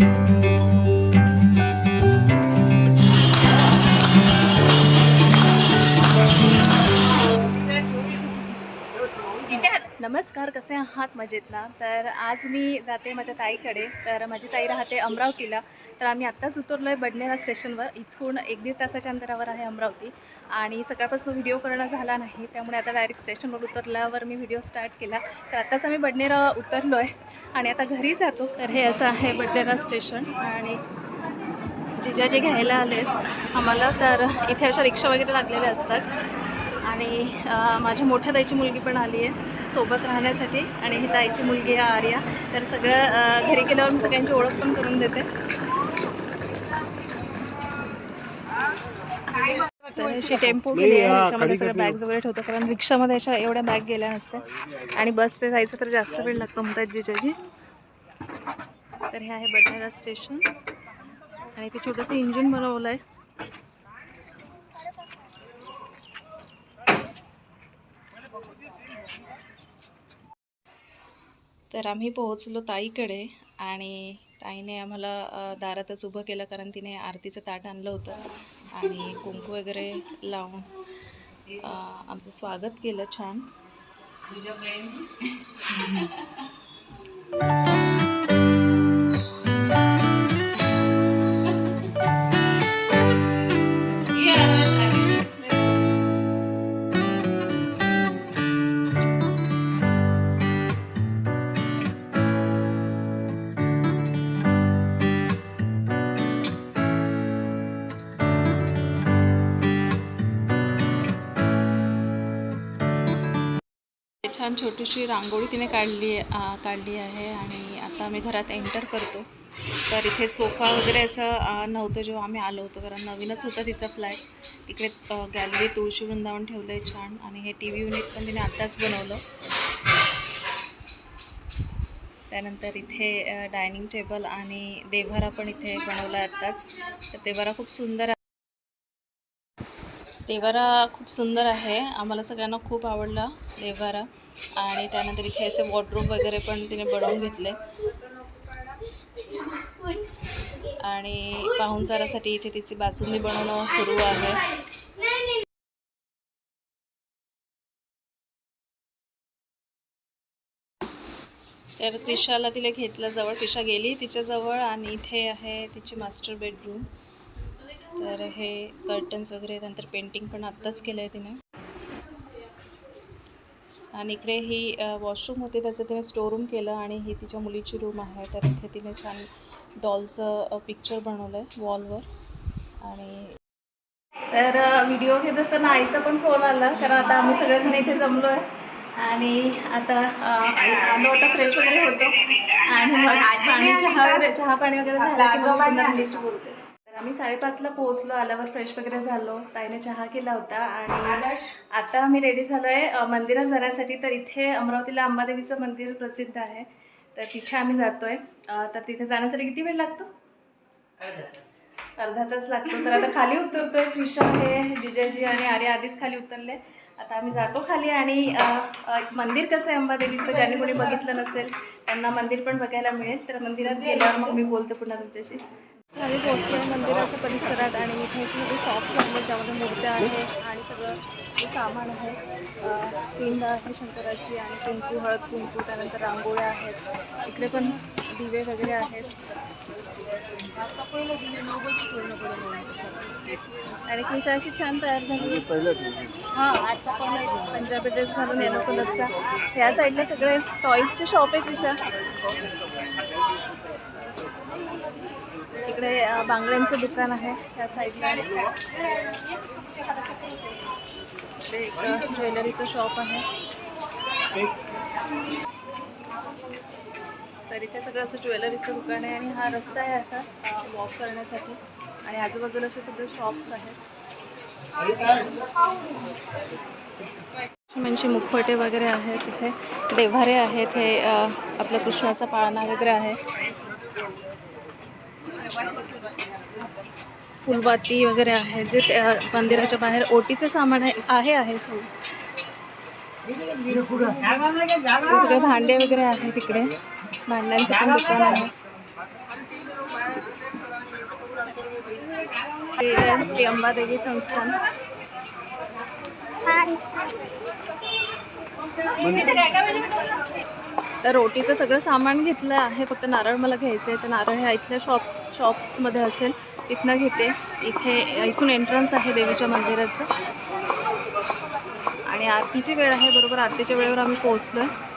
you नमस्कार कसे आहात मजेत ना? तर आज मी जाते माझ्या ताईकडे. तर माझी ताई राहते अमरावतीला. तर आम्ही आत्ताच उतरलो आहे बडनेरा स्टेशनवर. इथून एक दीड तासाच्या अंतरावर आहे अमरावती. आणि सकाळपासून व्हिडिओ करणं झाला नाही. त्यामुळे आता डायरेक्ट स्टेशनवर उतरल्यावर मी व्हिडिओ स्टार्ट केला. तर आत्ताच आम्ही बडनेरा उतरलो आहे आणि आता घरी जातो. तर हे असं आहे बडनेरा स्टेशन. आणि जिजाजी घ्यायला आले आम्हाला. तर इथे अशा रिक्षा वगैरे लागलेल्या असतात. आणि माझ्या मोठ्या ताईची मुलगी पण आली आहे. सोबत राहण्यासाठी आणि ही ताईची मुलगी आहे आर्या. तर सगळं घरी गेल्यावर मी सगळ्यांची ओळख पण करून देते. अशी टेम्पो गेली आहे ह्याच्यामध्ये सगळ्या बॅग्स वगैरे ठेवतो कारण रिक्षामध्ये अशा एवढ्या बॅग गेल्या नसत्या. आणि बसने जायचं तर जास्त वेळ लागतो म्हणतात जिजाजी. तर हे आहे बडनेरा स्टेशन आणि ते छोटंसं इंजिन बनवलं आहे तर आम्ही पोहोचलो ताईकडे आणि ताईने आम्हाला दारातच उभं केलं कारण तिने आरतीचं ताट आणलं होतं आणि कुंकू वगैरे लावून आमचं स्वागत केलं छान. छान छोटीशी रांगोळी तिने काढली काढली आहे आणि आता आम्ही घरात एंटर करतो. तर इथे सोफा वगैरे असं नव्हतं जेव्हा आम्ही आलो होतो कारण नवीनच होता तिचा फ्लॅट. तिकडे गॅलरी तुळशी वृंदावन ठेवलं आहे छान आणि हे टी व्ही युनिट पण तिने आत्ताच बनवलं. त्यानंतर इथे डायनिंग टेबल आणि देवारा पण इथे बनवला आहे आत्ताच. तर देवारा खूप सुंदर आहे. देवारा खूप सुंदर आहे. आम्हाला सगळ्यांना खूप आवडला देवारा आणि त्यानंतर इथे असे वॉर्डरूम वगैरे पण तिने बनवून घेतले आणि पाहुणचारासाठी इथे तिची बासुंदी बनवणं सुरू आहे. तर त्रिशाला तिला घेतलं जवळ. त्रिशा गेली तिच्याजवळ आणि इथे आहे तिची मास्टर बेडरूम तर हे कर्टन्स वगैरे नंतर पेंटिंग पण आत्ताच केलं आहे तिने. आणि इकडे ही वॉशरूम होते त्याचं तिने स्टोरूम केलं आणि ही तिच्या मुलीची रूम आहे. तर इथे तिने छान डॉलचं पिक्चर बनवलं आहे वॉलवर आणि तर व्हिडिओ घेत असताना आईचा पण फोन आला कारण आता आम्ही सगळेजण इथे जमलो आहे आणि आता आलो आता फ्रेश वगैरे होतो. आणि मग चहा वगैरे चहा पाणी वगैरे झालं की बोलते. आम्ही साडेपाचला पोहोचलो आल्यावर फ्रेश वगैरे झालो. ताईने चहा केला होता आणि आता आम्ही रेडी झालो आहे मंदिरात जाण्यासाठी तर इथे अमरावतीला अंबादेवीचं मंदिर प्रसिद्ध आहे. तर तिथे आम्ही जातो आहे तर तिथे जाण्यासाठी किती वेळ लागतो? अर्धा तास. लागतो. तर आता खाली उतरतोय. क्रिशा हे जिजाजी आणि आर्य आधीच खाली उतरले. आता आम्ही जातो खाली आणि मंदिर कसं आहे अंबादेवीचं? ज्यांनी कोणी बघितलं नसेल त्यांना मंदिर पण बघायला मिळेल. तर मंदिरात गेल्यावर मग मी बोलते पुन्हा तुमच्याशी. आम्ही पोहोचलो आहे मंदिराच्या परिसरात आणि इथे सगळे शॉप्स आहेत ज्यामध्ये मूर्त्या आहेत आणि सगळं सामान आहे पिंड आहे शंकराची आणि कुंकू हळद कुंकू त्यानंतर रांगोळ्या आहेत. इकडे पण दिवे वगैरे आहेत. आणि क्रिशा अशी छान तयार झाली. हां आता पण पंजाबी ड्रेस घालून येलो कलरचा ह्या साईडला सगळे टॉईजचे शॉप आहे क्रिशा इकडे बांगड्यांचं दुकान आहे त्या साईडला इकडे एक ज्वेलरीचं शॉप आहे. तर इथे सगळं असं ज्वेलरीचं दुकान आहे आणि हा रस्ता आहे असा वॉक करण्यासाठी. आणि आजूबाजूला असे सगळे शॉप्स आहेत. म्हणजे मुखवटे वगैरे आहेत तिथे देव्हारे आहेत हे आपलं कृष्णाचा पाळणा वगैरे आहे. फुलबाती वगैरे आहे जे त्या मंदिराच्या बाहेर ओटीचं सामान आहे आहे आहे सगळं. हे सगळे भांडे वगैरे आहे तिकडे. भांड्यांचं पण दुकान आहे. श्री अंबादेवी संस्थान. तर रोटीचं सगळं सामान घेतलं आहे फक्त नारळ मला घ्यायचं आहे तर नारळ ह्या इथल्या शॉप्स शॉप्समध्ये असेल. तिथनं घेते. इथे इथून एंट्रन्स आहे देवीच्या मंदिराचं. आणि आरतीची वेळ आहे बरोबर आरतीच्या वेळेवर आम्ही पोहोचलो आहे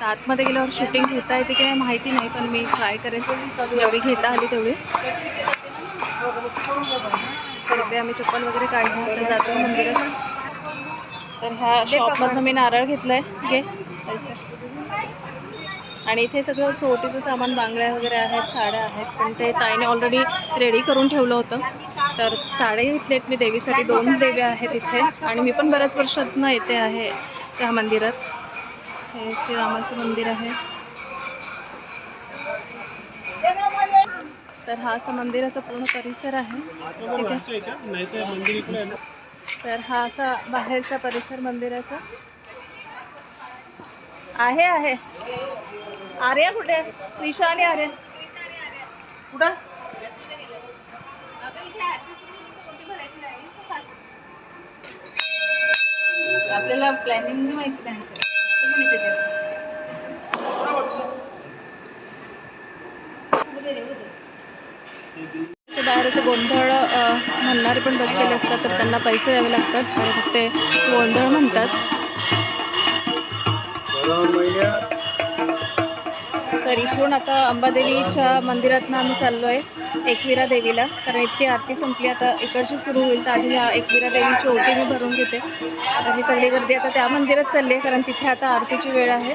तर आतमध्ये गेल्यावर शूटिंग घेता येते की नाही माहिती नाही पण मी ट्राय करेन. जेवढी घेता आली तेवढी. तर इथे आम्ही चप्पल वगैरे काढली तर जातो मंदिरात. तर ह्या शॉपमधनं मी नारळ घेतलाय. घे. आणि इथे सगळं सोटीचं सामान बांगड्या वगैरे आहेत साड्या आहेत. पण ते ताईने ऑलरेडी रेडी करून ठेवलं होतं. तर साड्या घेतलेत मी देवीसाठी दोन देवी आहेत इथे. आणि मी पण बऱ्याच वर्षातनं येते आहे त्या मंदिरात. हे श्रीरामाचं मंदिर आहे. तर हा असा मंदिराचा पूर्ण परिसर आहे. तिथे तर हा असा बाहेरचा परिसर मंदिराचा. आहे आहे. आर्या कुठे? आहे? त्रिशा आणि आर्या. कुठं? आपल्याला प्लॅनिंग माहिती नाही बाहेर असं गोंधळ म्हणणारे पण बसलेले असतात तर त्यांना पैसे द्यावे लागतात. आणि ते गोंधळ म्हणतात. तर इथून आता अंबादेवीच्या मंदिरातनं आम्ही चाललो आहे एकविरा देवीला. कारण इतकी आरती संपली आता इकडची सुरू होईल तर आधी ह्या एकविरा देवीची ओटी मी भरून घेते. आता ही सगळी गर्दी आता त्या मंदिरात चालली आहे कारण तिथे आता आरतीची वेळ आहे.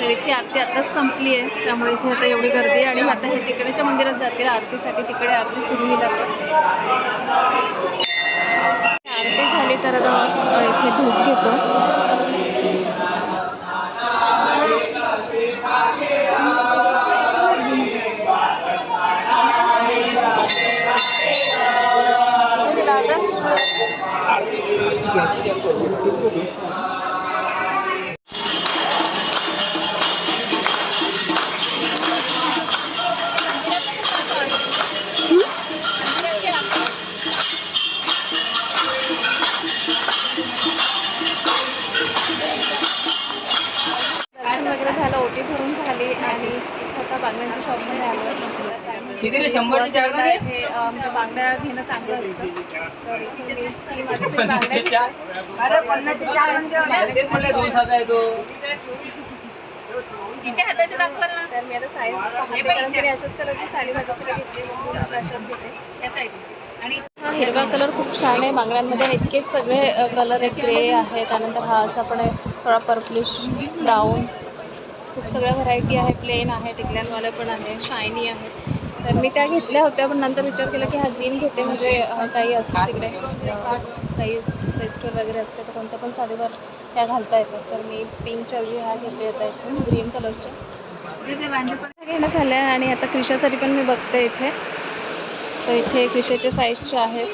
तर इथली आरती आत्ताच संपली आहे त्यामुळे इथे आता एवढी गर्दी आणि आता हे तिकडेच्या मंदिरात जातील आरतीसाठी तिकडे आरती सुरू होईल आता. आरती झाली तर आता इथे धूप घेतो. वगैरे झालं ओटी भरून झाली आणि आता बांगड्यांच्या शॉपमध्ये आलो किती रे? शंभरची चार ना रे? हे अं, म्हणजे बांगड्या घेणं चांगलं असतं. तर इथे मी तीन वाटीचे बांगड्या घेतल्या. अरे पन्नासचे चार म्हणजे तेच म्हणलं दोन साधा आहे तो तर मी आता साईज पाहते. कारण तिने अशाच कलरची साडी माझ्यासाठी घेतली म्हणून मी अशाच घेते. हा हिरवा कलर खूप छान आहे बांगड्यांमध्ये आणि इतकेच सगळे कलर आहे ग्रे आहे. त्यानंतर हा असा पण आहे थोडा पर्पलिश ब्राऊन खूप सगळ्या व्हरायटी आहे प्लेन आहे टिकल्यांवाले पण आहे शायनी आहे. तर मी त्या घेतल्या होत्या पण नंतर विचार केला की हा ग्रीन घेते म्हणजे काही असतं तिकडे. काही फेस्टिवल वगैरे असले तर कोणत्या पण साडीवर त्या घालता येतात. तर मी पिंकच्या ऐवजी ह्या घेते येतात इथून ग्रीन कलरच्या. घेणं झालं आहे आणि आता क्रिशासाठी पण मी बघते इथे. तर इथे क्रिशाच्या साईजच्या आहेत.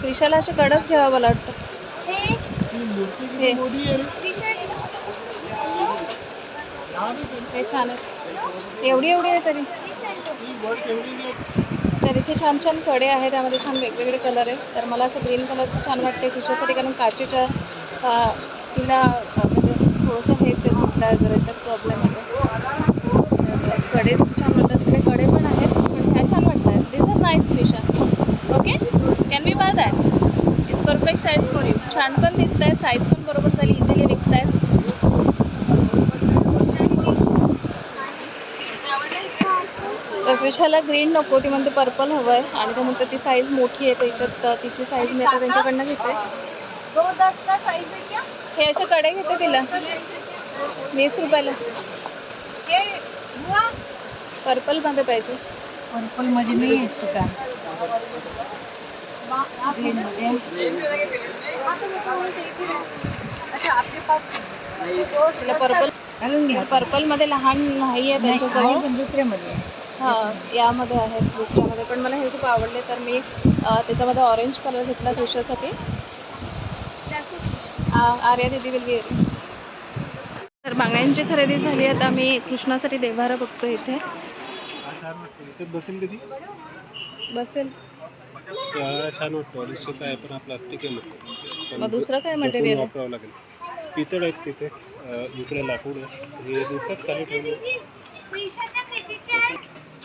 क्रिशाला असे कडच घ्यावा मला वाटतं. हे. हे छान आहे. एवढी एवढी आहे तरी. तर इथे छान छानकडे आहे त्यामध्ये छान वेगवेगळे कलर आहे तर मला असं ग्रीन कलरचं छान वाटते खिशासाठी कारण काचेच्या तिला म्हणजे थोडंसं हेच आहे म्हटलं वगैरे तर प्रॉब्लेम आहे. कडेच छान वाटतात. तिकडे कडे पण आहेत पण ह्या छान वाटत आहेत this are nice Krisha okay can be by that is perfect size for you छान पण दिसत आहे साईज पण बरोबर झाली इझिली निघत आहेत क्रिशाला ग्रीन नको ती म्हणते पर्पल हवं आहे आणि ते म्हणते ती साईज मोठी आहे त्याच्यात तिची साईज मी आता त्यांच्याकडनं घेते. है क्या असे कडे घेते तिला. वीस रुपयाला. पर्पलमध्ये पाहिजे. पर्पलमध्ये नाही आहे तिला पर्पल घ्या. पर्पलमध्ये लहान नाही आहे त्यांच्याजवळ. दुसऱ्यामध्ये. हां यामध्ये आहेत दुसऱ्यामध्ये पण मला हे खूप आवडले तर मी त्याच्यामध्ये ऑरेंज कलर घेतला आ- आर्या दिदी विल बी तर बांगड्यांची खरेदी झाली आता आम्ही कृष्णासाठी देवारा बघतो इथे. बसेल छान वाटतो अडीचशेचा आहे पण प्लास्टिक आहे मग दुसरं काय मटेरियल वापरावं लागेल. पितळ आहेत तिथे इकडे लाकूड हे दिसतात ठेवले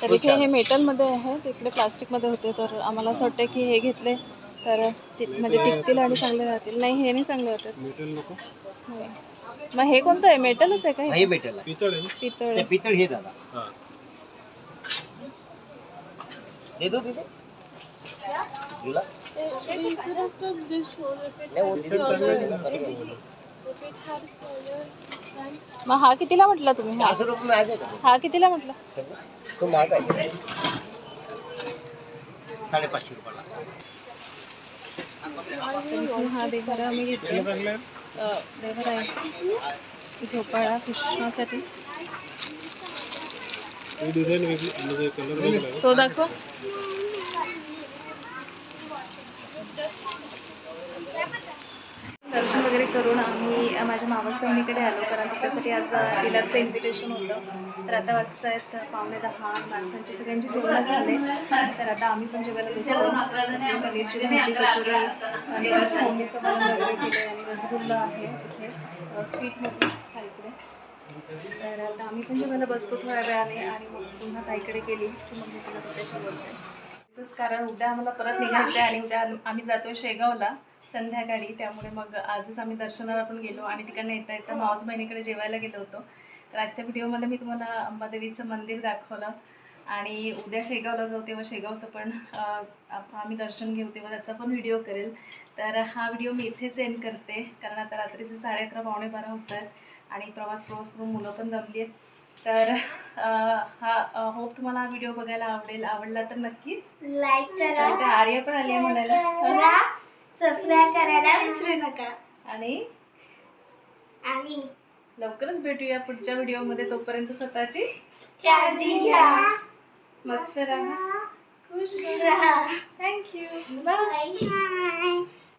तर इथे हे मेटलमध्ये आहे तिकडे प्लास्टिकमध्ये होते तर आम्हाला असं वाटतं की हे घेतले तर टिक म्हणजे टिकतील आणि चांगले राहतील. नाही हे नाही चांगले वाटत मेटल नको? होय. मग हे कोणतं आहे? मेटलच आहे का हे? नाही भेटेल पितळ आहे ना? पितळ. ते आहे. पितळ हे हा. दो तुला? नाही. मग हा कितीला म्हटला तुम्ही? हा. हा कितीला म्हटलं? तो महाग आहे. साडेपाचशे रुपयाला. हा आम्ही घेतले. अ, आहे. झोपाळा कृष्णासाठी. ही म्हणजे तो दाखव. वगैरे करून आम्ही माझ्या मावस बहिणीकडे आलो कारण तिच्यासाठी आज डिनरचं इन्व्हिटेशन होतं. तर आता वाजता आहेत पावणे दहा माणसांची सगळ्यांची जेवणं झाले. तर आता आम्ही पण जेवायला बसलो. पनीरची भाजी कचोरी आणि फोडणीचं वरण वगैरे केलं आणि रसगुल्ला आहे तिथे स्वीटमध्ये खालीकडे तर आता आम्ही पण जेवायला बसतो थोड्या वेळाने. आणि मग पुन्हा ताईकडे गेली की मग मी तुला त्याच्याशी बोलते. कारण उद्या आम्हाला परत निघायचं आहे आणि उद्या आम्ही जातो शेगावला. संध्याकाळी. त्यामुळे मग आजच आम्ही दर्शनाला पण गेलो आणि तिकडनं येता येता मावस बहिणीकडे जेवायला गेलो होतो. तर आजच्या व्हिडिओमध्ये मी तुम्हाला अंबादेवीचं मंदिर दाखवलं आणि उद्या शेगावला जाऊ तेव्हा शेगावचं पण आम्ही दर्शन घेऊ तेव्हा त्याचा पण व्हिडिओ करेल. तर हा व्हिडिओ मी इथेच एंड करते. कारण आता रात्रीचे साडे अकरा पावणे बारा होत आहेत आणि प्रवास प्रवास करून मुलं पण दमली आहेत. तर हा होप तुम्हाला हा व्हिडिओ बघायला आवडेल. आवडला तर नक्कीच. लाईक करा. आर्या पण आली आहे म्हणायला. सबस्क्राईब करायला विसरू नका. आणि? आणि? लवकरच भेटूया पुढच्या व्हिडिओमध्ये. तोपर्यंत स्वतःची काळजी घ्या. मस्त राहा. खुश राहा. Thank you bye bye